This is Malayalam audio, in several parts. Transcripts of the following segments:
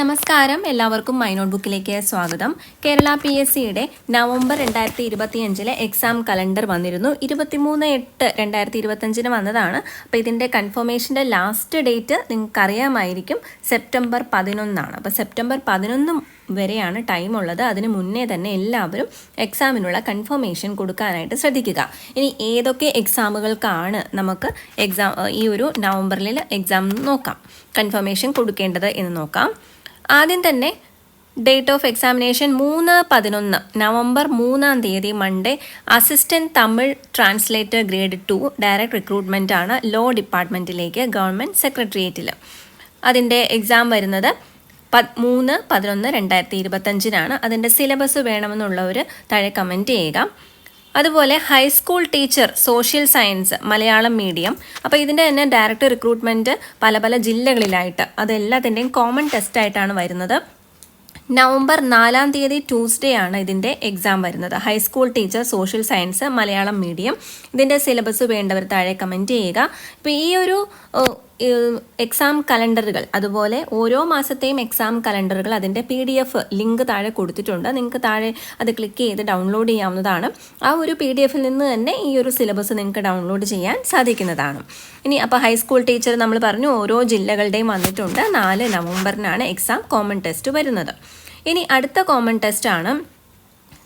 നമസ്കാരം. എല്ലാവർക്കും മൈ നോട്ട് ബുക്കിലേക്ക് സ്വാഗതം. കേരള പി എസ് സിയുടെ നവംബർ രണ്ടായിരത്തി ഇരുപത്തിയഞ്ചിലെ എക്സാം കലണ്ടർ വന്നിരുന്നു. ഇരുപത്തിമൂന്ന് എട്ട് രണ്ടായിരത്തി ഇരുപത്തഞ്ചിന് വന്നതാണ്. അപ്പോൾ ഇതിന്റെ കൺഫർമേഷന്റെ ലാസ്റ്റ് ഡേറ്റ് നിങ്ങൾക്ക് അറിയാമായിരിക്കും സെപ്റ്റംബർ പതിനൊന്നാണ്. അപ്പോൾ സെപ്റ്റംബർ പതിനൊന്ന് വരെയാണ് ടൈം ഉള്ളത്. അതിന് മുന്നേ തന്നെ എല്ലാവരും എക്സാമിനുള്ള കൺഫർമേഷൻ കൊടുക്കാനായിട്ട് ശ്രദ്ധിക്കുക. ഇനി ഏതൊക്കെ എക്സാമുകൾക്കാണ് നമുക്ക് എക്സാം ഈ ഒരു നവംബറിൽ എക്സാം നോക്കാം. കൺഫർമേഷൻ കൊടുക്കേണ്ടത് എന്ന് നോക്കാം. ആദ്യം തന്നെ ഡേറ്റ് ഓഫ് എക്സാമിനേഷൻ മൂന്ന് പതിനൊന്ന് നവംബർ മൂന്നാം തീയതി Monday assistant Tamil translator grade two direct recruitment ആണ് ലോ ഡിപ്പാർട്ട്മെന്റിലേക്ക് ഗവൺമെന്റ് സെക്രട്ടേറിയറ്റിൽ അതിന്റെ എക്സാം വരുന്നത് മൂന്ന് പതിനൊന്ന് രണ്ടായിരത്തി ഇരുപത്തഞ്ചിനാണ്. അതിന്റെ സിലബസ് വേണമെന്നുള്ളവർ താഴെ കമന്റ് ചെയ്യുക. അതുപോലെ high school teacher social science Malayalam medium അപ്പോൾ ഇതിന്റെ തന്നെ ഡയറക്റ്റ് റിക്രൂട്ട്മെന്റ് പല പല ജില്ലകളിലായിട്ട്. അതെല്ലാത്തിന്റെയും കോമൺ ടെസ്റ്റ് ആയിട്ടാണ് വരുന്നത്. നവംബർ നാലാം തീയതി ട്യൂസ്ഡേ ആണ് ഇതിന്റെ എക്സാം വരുന്നത്. High school teacher social science Malayalam medium ഇതിന്റെ സിലബസ് വേണ്ടവർ താഴെ കമന്റ് ചെയ്യുക. ഇപ്പോൾ ഈ ഒരു എക്സാം കലണ്ടറുകൾ അതുപോലെ ഓരോ മാസത്തെയും എക്സാം കലണ്ടറുകൾ അതിന്റെ പി ഡി എഫ് ലിങ്ക് താഴെ കൊടുത്തിട്ടുണ്ട്. നിങ്ങൾക്ക് താഴെ അത് ക്ലിക്ക് ചെയ്ത് ഡൗൺലോഡ് ചെയ്യാവുന്നതാണ്. ആ ഒരു പി ഡി എഫിൽ നിന്ന് തന്നെ ഈ ഒരു സിലബസ് നിങ്ങൾക്ക് ഡൗൺലോഡ് ചെയ്യാൻ സാധിക്കുന്നതാണ്. ഇനി അപ്പോൾ ഹൈസ്കൂൾ ടീച്ചർ നമ്മൾ പറഞ്ഞു ഓരോ ജില്ലകളുടെയും വന്നിട്ടുണ്ട്. നാല് നവംബറിനാണ് എക്സാം കോമൺ ടെസ്റ്റ് വരുന്നത്. ഇനി അടുത്ത കോമൺ ടെസ്റ്റ് ആണ്.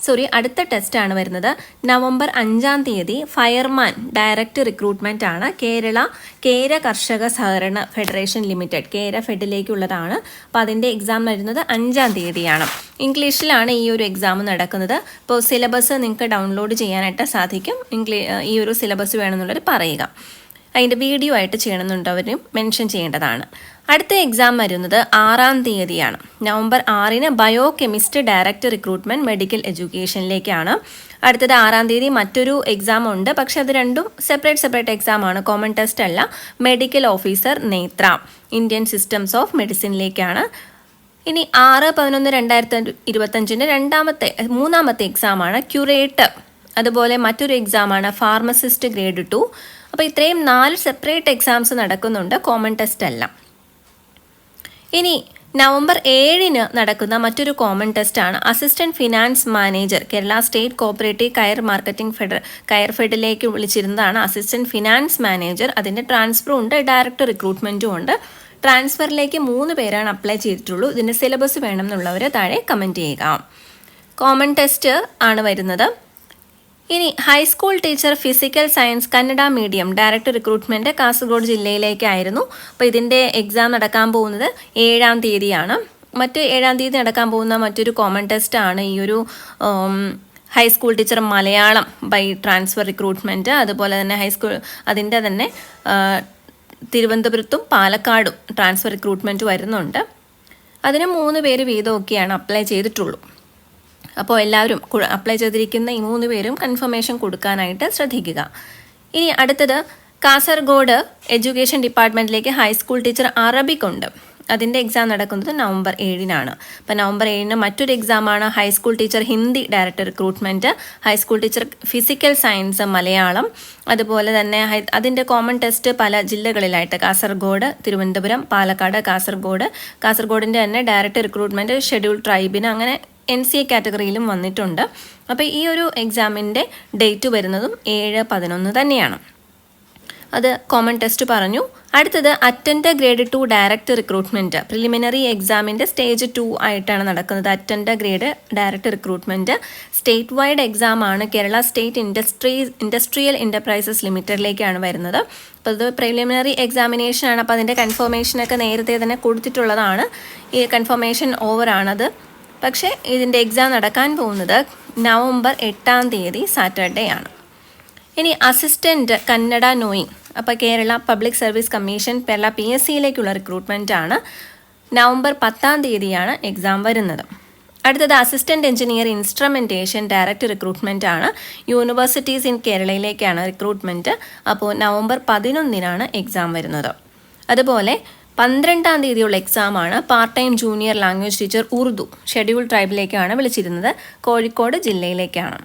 സോറി അടുത്ത ടെസ്റ്റ് ആണ് വരുന്നത്. നവംബർ അഞ്ചാം തീയതി ഫയർമാൻ ഡയറക്റ്റ് റിക്രൂട്ട്മെന്റ് ആണ്. കേരള കേര കർഷക സഹകരണ ഫെഡറേഷൻ ലിമിറ്റഡ് കേര ഫെഡിലേക്കുള്ളതാണ്. അപ്പോൾ അതിന്റെ എക്സാം വരുന്നത് അഞ്ചാം തീയതിയാണ്. ഇംഗ്ലീഷിലാണ് ഈ ഒരു എക്സാം നടക്കുന്നത്. ഇപ്പോൾ സിലബസ് നിങ്ങൾക്ക് ഡൗൺലോഡ് ചെയ്യാനായിട്ട് സാധിക്കും. ഇംഗ്ലീ ഈ ഒരു സിലബസ് വേണമെന്നുള്ളത് പറയുക. അതിന്റെ വീഡിയോ ആയിട്ട് ചെയ്യണമെന്നുണ്ടവരും മെൻഷൻ ചെയ്യേണ്ടതാണ്. അടുത്ത എക്സാം വരുന്നത് ആറാം തീയതിയാണ്. നവംബർ ആറിന് bio chemistry direct recruitment medical എഡ്യൂക്കേഷനിലേക്കാണ് അടുത്തത് ആറാം തീയതി മറ്റൊരു എക്സാം ഉണ്ട്. പക്ഷെ അത് രണ്ടും സെപ്പറേറ്റ് സെപ്പറേറ്റ് എക്സാം ആണ്. കോമൺ ടെസ്റ്റ് അല്ല. മെഡിക്കൽ ഓഫീസർ നേത്ര. ഇന്ത്യൻ സിസ്റ്റംസ് ഓഫ് മെഡിസിനിലേക്കാണ് ഇനി ആറ് പതിനൊന്ന് രണ്ടായിരത്തി ഇരുപത്തഞ്ചിന്റെ രണ്ടാമത്തെ മൂന്നാമത്തെ എക്സാമാണ് ക്യൂറേറ്റർ അതുപോലെ മറ്റൊരു എക്സാമാണ് ഫാർമസിസ്റ്റ് ഗ്രേഡ് ടു അപ്പോൾ ഇത്രയും നാല് സെപ്പറേറ്റ് എക്സാംസ് നടക്കുന്നുണ്ട്. കോമൺ ടെസ്റ്റ് അല്ല. ഇനി നവംബർ ഏഴിന് നടക്കുന്ന മറ്റൊരു കോമൺ ടെസ്റ്റാണ് assistant finance manager Kerala state cooperative coir marketing fed coir ഫെഡിലേക്ക് വിളിച്ചിരുന്നതാണ് അസിസ്റ്റന്റ് ഫിനാൻസ് മാനേജർ അതിന്റെ ട്രാൻസ്ഫറും ഉണ്ട് ഡയറക്റ്റ് റിക്രൂട്ട്മെന്റും ഉണ്ട്. ട്രാൻസ്ഫറിലേക്ക് മൂന്ന് പേരാണ് അപ്ലൈ ചെയ്തിട്ടുള്ളൂ. ഇതിന്റെ സിലബസ് വേണമെന്നുള്ളവർ താഴെ കമന്റ് ചെയ്യുക. കോമൺ ടെസ്റ്റ് ആണ് വരുന്നത്. ഇനി high school teacher physical science Kannada medium direct recruitment Kasaragod ജില്ലയിലേക്കായിരുന്നു. അപ്പോൾ ഇതിന്റെ എക്സാം നടക്കാൻ പോകുന്നത് ഏഴാം തീയതിയാണ്. മറ്റ് ഏഴാം തീയതി നടക്കാൻ പോകുന്ന മറ്റൊരു കോമൺ ടെസ്റ്റ് ആണ് ഈ ഒരു high school teacher Malayalam by transfer recruitment അതുപോലെ തന്നെ ഹൈസ്കൂൾ അതിന്റെ തന്നെ തിരുവനന്തപുരത്തും പാലക്കാടും ട്രാൻസ്ഫർ റിക്രൂട്ട്മെന്റ് വരുന്നുണ്ട്. അതിന് മൂന്ന് പേര് വീതമൊക്കെയാണ് അപ്ലൈ ചെയ്തിട്ടുള്ളൂ. അപ്പോൾ എല്ലാവരും അപ്ലൈ ചെയ്തിരിക്കുന്ന ഈ മൂന്ന് പേരും കൺഫർമേഷൻ കൊടുക്കാനായിട്ട് ശ്രദ്ധിക്കുക. ഇനി അടുത്തത് കാസർഗോഡ് എഡ്യൂക്കേഷൻ ഡിപ്പാർട്ട്മെന്റിലേക്ക് ഹൈസ്കൂൾ ടീച്ചർ അറബിക് ഉണ്ട്. അതിന്റെ എക്സാം നടക്കുന്നത് നവംബർ ഏഴിനാണ്. അപ്പോൾ നവംബർ ഏഴിന് മറ്റൊരു എക്സാമാണ് high school teacher Hindi director recruitment high school teacher physical science Malayalam. അതുപോലെ തന്നെ അതിന്റെ കോമൺ ടെസ്റ്റ് പല ജില്ലകളിലായിട്ട് കാസർഗോഡ് തിരുവനന്തപുരം പാലക്കാട് കാസർഗോഡ്. കാസർഗോഡിന്റെ തന്നെ ഡയറക്ടർ റിക്രൂട്ട്മെന്റ് ഷെഡ്യൂൾ ട്രൈബിന് അങ്ങനെ എൻ സി എ കാറ്റഗറിയിലും വന്നിട്ടുണ്ട്. അപ്പോൾ ഈ ഒരു എക്സാമിന്റെ ഡേറ്റ് വരുന്നതും ഏഴ് പതിനൊന്ന് തന്നെയാണ്. അത് കോമൺ ടെസ്റ്റ് പറഞ്ഞു. അടുത്തത് attend grade two direct recruitment preliminary എക്സാമിന്റെ സ്റ്റേജ് ടു ആയിട്ടാണ് നടക്കുന്നത്. Attend grade direct recruitment state wide exam ആണ് Kerala state industries industrial enterprises ലിമിറ്റഡിലേക്കാണ് വരുന്നത്. അപ്പോൾ ഇത് പ്രിലിമിനറി എക്സാമിനേഷൻ ആണ്. അപ്പോൾ അതിന്റെ കൺഫർമേഷനൊക്കെ നേരത്തെ തന്നെ കൊടുത്തിട്ടുള്ളതാണ്. ഈ കൺഫർമേഷൻ ഓവറാണത് പക്ഷേ ഇതിന്റെ എക്സാം നടക്കാൻ പോകുന്നത് നവംബർ എട്ടാം തീയതി സാറ്റർഡേ ആണ്. ഇനി അസിസ്റ്റന്റ് കന്നഡ നോയിങ് അപ്പോൾ Kerala public service commission Kerala P S സിയിലേക്കുള്ള recruitment ആണ് നവംബർ പത്താം തീയതിയാണ് എക്സാം വരുന്നത്. അടുത്തത് assistant engineer instrumentation direct recruitment ആണ്. യൂണിവേഴ്സിറ്റീസ് ഇൻ കേരളയിലേക്കാണ് റിക്രൂട്ട്മെന്റ് അപ്പോൾ നവംബർ പതിനൊന്നിനാണ് എക്സാം വരുന്നത്. അതുപോലെ പന്ത്രണ്ടാം തീയതിയുള്ള എക്സാമാണ് part time junior language teacher Urdu schedule ട്രൈബിലേക്കാണ് വിളിച്ചിരുന്നത്. കോഴിക്കോട് ജില്ലയിലേക്കാണ്.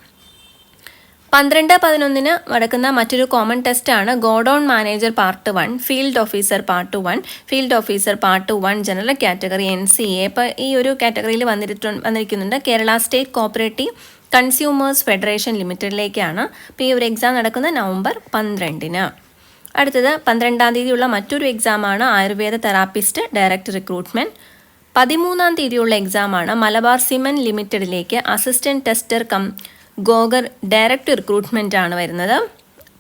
പന്ത്രണ്ട് പതിനൊന്നിന് നടക്കുന്ന മറ്റൊരു കോമൺ ടെസ്റ്റാണ് godown manager part one field officer part one field officer part one general category N C A ഇപ്പോൾ ഈ ഒരു കാറ്റഗറിയിൽ വന്നിട്ട് വന്നിരിക്കുന്നുണ്ട്. Kerala state cooperative consumers federation ലിമിറ്റഡിലേക്കാണ് ഇപ്പോൾ ഈ ഒരു എക്സാം നടക്കുന്നത് നവംബർ പന്ത്രണ്ടിന്. അടുത്തത് പന്ത്രണ്ടാം തീയതിയുള്ള മറ്റൊരു എക്സാമാണ് ആയുർവേദ തെറാപ്പിസ്റ്റ് ഡയറക്റ്റ് റിക്രൂട്ട്മെന്റ് പതിമൂന്നാം തീയതിയുള്ള എക്സാമാണ് മലബാർ സിമൻ ലിമിറ്റഡിലേക്ക് assistant tester cum gauger direct recruitment ആണ് വരുന്നത്.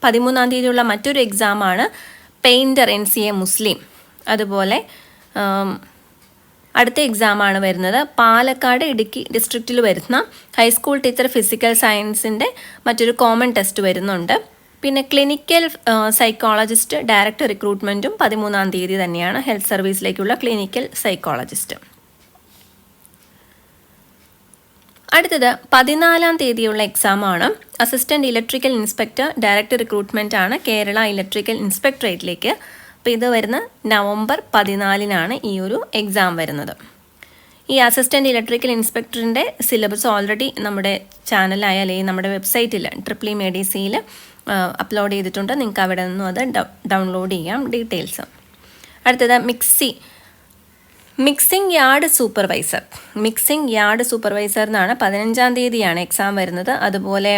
പതിമൂന്നാം തീയതിയുള്ള മറ്റൊരു എക്സാമാണ് പെയിന്റർ എൻ സി എ മുസ്ലിം അതുപോലെ അടുത്ത എക്സാമാണ് വരുന്നത്. പാലക്കാട് ഇടുക്കി ഡിസ്ട്രിക്റ്റിൽ വരുന്ന ഹൈസ്കൂൾ ടീച്ചർ ഫിസിക്കൽ സയൻസിന്റെ മറ്റൊരു കോമൺ ടെസ്റ്റ് വരുന്നുണ്ട്. പിന്നെ ക്ലിനിക്കൽ സൈക്കോളജിസ്റ്റ് ഡയറക്റ്റ് റിക്രൂട്ട്മെന്റും പതിമൂന്നാം തീയതി തന്നെയാണ് ഹെൽത്ത് സർവീസിലേക്കുള്ള ക്ലിനിക്കൽ സൈക്കോളജിസ്റ്റ് അടുത്തത് പതിനാലാം തീയതിയുള്ള എക്സാമാണ് assistant electrical inspector direct recruitment ആണ് കേരള ഇലക്ട്രിക്കൽ ഇൻസ്പെക്ടറേറ്റിലേക്ക് അപ്പോൾ ഇത് വരുന്ന നവംബർ പതിനാലിനാണ് ഈ ഒരു എക്സാം വരുന്നത്. ഈ അസിസ്റ്റന്റ് ഇലക്ട്രിക്കൽ ഇൻസ്പെക്ടറിന്റെ സിലബസ് ഓൾറെഡി നമ്മുടെ ചാനലായ അല്ലെങ്കിൽ നമ്മുടെ വെബ്സൈറ്റിൽ ട്രിപ്പിളി മെഡിസിയിൽ അപ്ലോഡ് ചെയ്തിട്ടുണ്ട്. നിങ്ങൾക്ക് അവിടെ നിന്നും അത് ഡൗൺലോഡ് ചെയ്യാം ഡീറ്റെയിൽസ് അടുത്തത് mixie. Mixing yard supervisor. Mixing yard supervisor എന്നാണ് പതിനഞ്ചാം തീയതിയാണ് എക്സാം വരുന്നത്. അതുപോലെ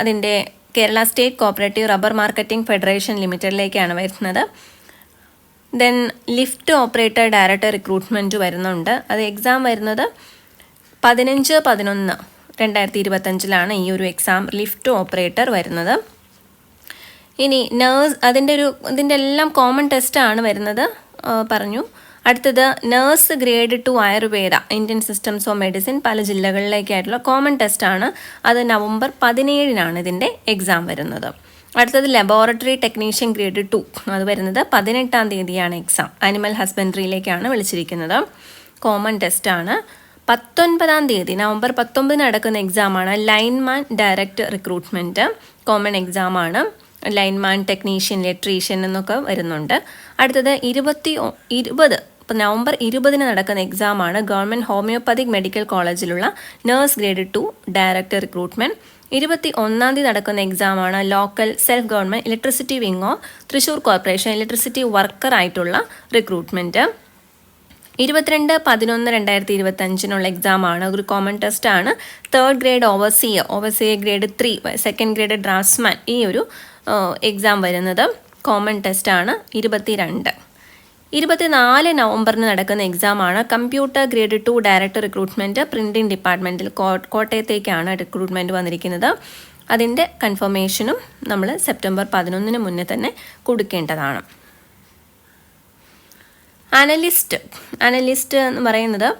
അതിന്റെ Kerala state cooperative rubber marketing federation ലിമിറ്റഡിലേക്കാണ് വരുന്നത്. Then lift operator director recruitment വരുന്നുണ്ട്. അത് എക്സാം വരുന്നത് പതിനഞ്ച് പതിനൊന്ന്. രണ്ടായിരത്തി ഇരുപത്തഞ്ചിലാണ് ഈ ഒരു എക്സാം ലിഫ്റ്റ് ഓപ്പറേറ്റർ വരുന്നത്. ഇനി നേഴ്സ് അതിന്റെ ഒരു ഇതിന്റെ എല്ലാം കോമൺ ടെസ്റ്റാണ് വരുന്നത് പറഞ്ഞു. അടുത്തത് nurse grade two Ayurveda Indian systems of medicine പല ജില്ലകളിലേക്കായിട്ടുള്ള കോമൺ ടെസ്റ്റാണ് അത് നവംബർ പതിനേഴിനാണ് ഇതിന്റെ എക്സാം വരുന്നത്. അടുത്തത് ലബോറട്ടറി ടെക്നീഷ്യൻ ഗ്രേഡ് ടു അത് വരുന്നത് പതിനെട്ടാം തീയതിയാണ് എക്സാം അനിമൽ ഹസ്ബൻഡറിയിലേക്കാണ് വിളിച്ചിരിക്കുന്നത്. കോമൺ ടെസ്റ്റാണ് പത്തൊൻപതാം തീയതി നവംബർ പത്തൊമ്പതിന് നടക്കുന്ന എക്സാമാണ് ലൈൻമാൻ ഡയറക്റ്റ് റിക്രൂട്ട്മെന്റ് കോമൺ എക്സാമാണ് ലൈൻമാൻ ടെക്നീഷ്യൻ ഇലക്ട്രീഷ്യൻ എന്നൊക്കെ വരുന്നുണ്ട്. അടുത്തത് ഇരുപത്തി ഇരുപത് ഇപ്പം നവംബർ ഇരുപതിന് നടക്കുന്ന എക്സാമാണ് government homoeopathic medical കോളേജിലുള്ള nurse grade two director recruitment ഇരുപത്തി ഒന്നാം തീയതി നടക്കുന്ന എക്സാമാണ് ലോക്കൽ സെൽഫ് ഗവൺമെന്റ് ഇലക്ട്രിസിറ്റി വിങ്ങോ തൃശ്ശൂർ കോർപ്പറേഷൻ ഇലക്ട്രിസിറ്റി വർക്കർ ആയിട്ടുള്ള റിക്രൂട്ട്മെന്റ് ഇരുപത്തിരണ്ട് പതിനൊന്ന് രണ്ടായിരത്തി ഇരുപത്തി അഞ്ചിനുള്ള എക്സാമാണ് ഒരു കോമൺ ടെസ്റ്റ് ആണ്. Third grade overseer overseer grade three second grade draftsman ഈ ഒരു എക്സാം വരുന്നത് കോമൺ ടെസ്റ്റ് ആണ്. ഇരുപത്തിരണ്ട്. ഇരുപത്തിനാല് നവംബറിന് നടക്കുന്ന എക്സാമാണ് computer grade two director recruitment printing ഡിപ്പാർട്ട്മെന്റിൽ കോട്ടയത്തേക്കാണ് റിക്രൂട്ട്മെന്റ് വന്നിരിക്കുന്നത്. അതിന്റെ കൺഫർമേഷനും നമ്മൾ സെപ്റ്റംബർ പതിനൊന്നിന് മുന്നേ തന്നെ കൊടുക്കേണ്ടതാണ്. അനലിസ്റ്റ്. അനലിസ്റ്റ് എന്ന് പറയുന്നത്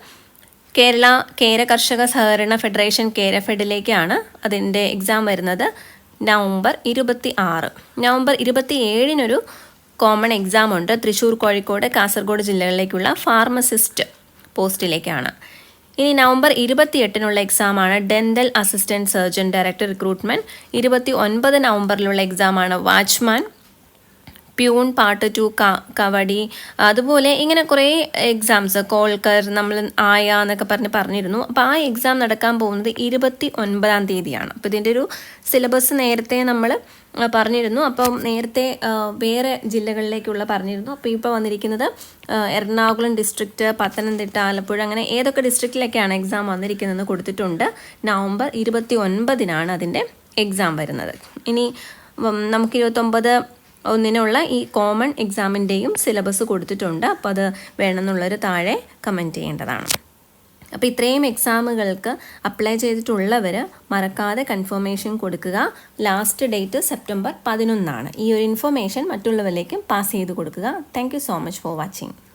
കേരള കേര കർഷക സഹകരണ ഫെഡറേഷൻ കേരഫെഡിലേക്കാണ് അതിന്റെ എക്സാം വരുന്നത് നവംബർ ഇരുപത്തി ആറ് നവംബർ ഇരുപത്തി ഏഴിനൊരു കോമൺ എക്സാം ഉണ്ട്. തൃശ്ശൂർ കോഴിക്കോട് കാസർഗോഡ് ജില്ലകളിലേക്കുള്ള ഫാർമസിസ്റ്റ് പോസ്റ്റിലേക്കാണ്. ഇനി നവംബർ ഇരുപത്തിയെട്ടിനുള്ള എക്സാമാണ് dental assistant surgeon director recruitment ഇരുപത്തി ഒൻപത് നവംബറിലുള്ള എക്സാമാണ് വാച്ച്മാൻ. പ്യൂൺ പാർട്ട് ടു കവടി അതുപോലെ ഇങ്ങനെ കുറേ എക്സാംസ് കോൾക്കർ നമ്മൾ ആയ എന്നൊക്കെ പറഞ്ഞ് പറഞ്ഞിരുന്നു. അപ്പോൾ ആ എക്സാം നടക്കാൻ പോകുന്നത് ഇരുപത്തി ഒൻപതാം തീയതിയാണ്. അപ്പോൾ ഇതിന്റെ ഒരു സിലബസ് നേരത്തെ നമ്മൾ പറഞ്ഞിരുന്നു. അപ്പം നേരത്തെ വേറെ ജില്ലകളിലേക്കുള്ള പറഞ്ഞിരുന്നു. അപ്പോൾ ഇപ്പോൾ വന്നിരിക്കുന്നത് എറണാകുളം ഡിസ്ട്രിക്റ്റ് പത്തനംതിട്ട ആലപ്പുഴ അങ്ങനെ ഏതൊക്കെ ഡിസ്ട്രിക്റ്റിലൊക്കെയാണ് എക്സാം വന്നിരിക്കുന്നതെന്ന് കൊടുത്തിട്ടുണ്ട്. നവംബർ ഇരുപത്തി ഒൻപതിനാണ് അതിന്റെ എക്സാം വരുന്നത്. ഇനി നമുക്ക് ഇരുപത്തൊമ്പത് ഒന്നിനുള്ള ഈ കോമൺ എക്സാമിന്റെയും സിലബസ് കൊടുത്തിട്ടുണ്ട്. അപ്പോൾ അത് വേണമെന്നുള്ളവർ താഴെ കമന്റ് ചെയ്യേണ്ടതാണ്. അപ്പോൾ ഇത്രയും എക്സാമുകൾക്ക് അപ്ലൈ ചെയ്തിട്ടുള്ളവർ മറക്കാതെ കൺഫർമേഷൻ കൊടുക്കുക. ലാസ്റ്റ് ഡേറ്റ് സെപ്റ്റംബർ പതിനൊന്നാണ്. ഈ ഒരു ഇൻഫർമേഷൻ മറ്റുള്ളവരിലേക്കും പാസ് ചെയ്ത് കൊടുക്കുക. Thank so much for watching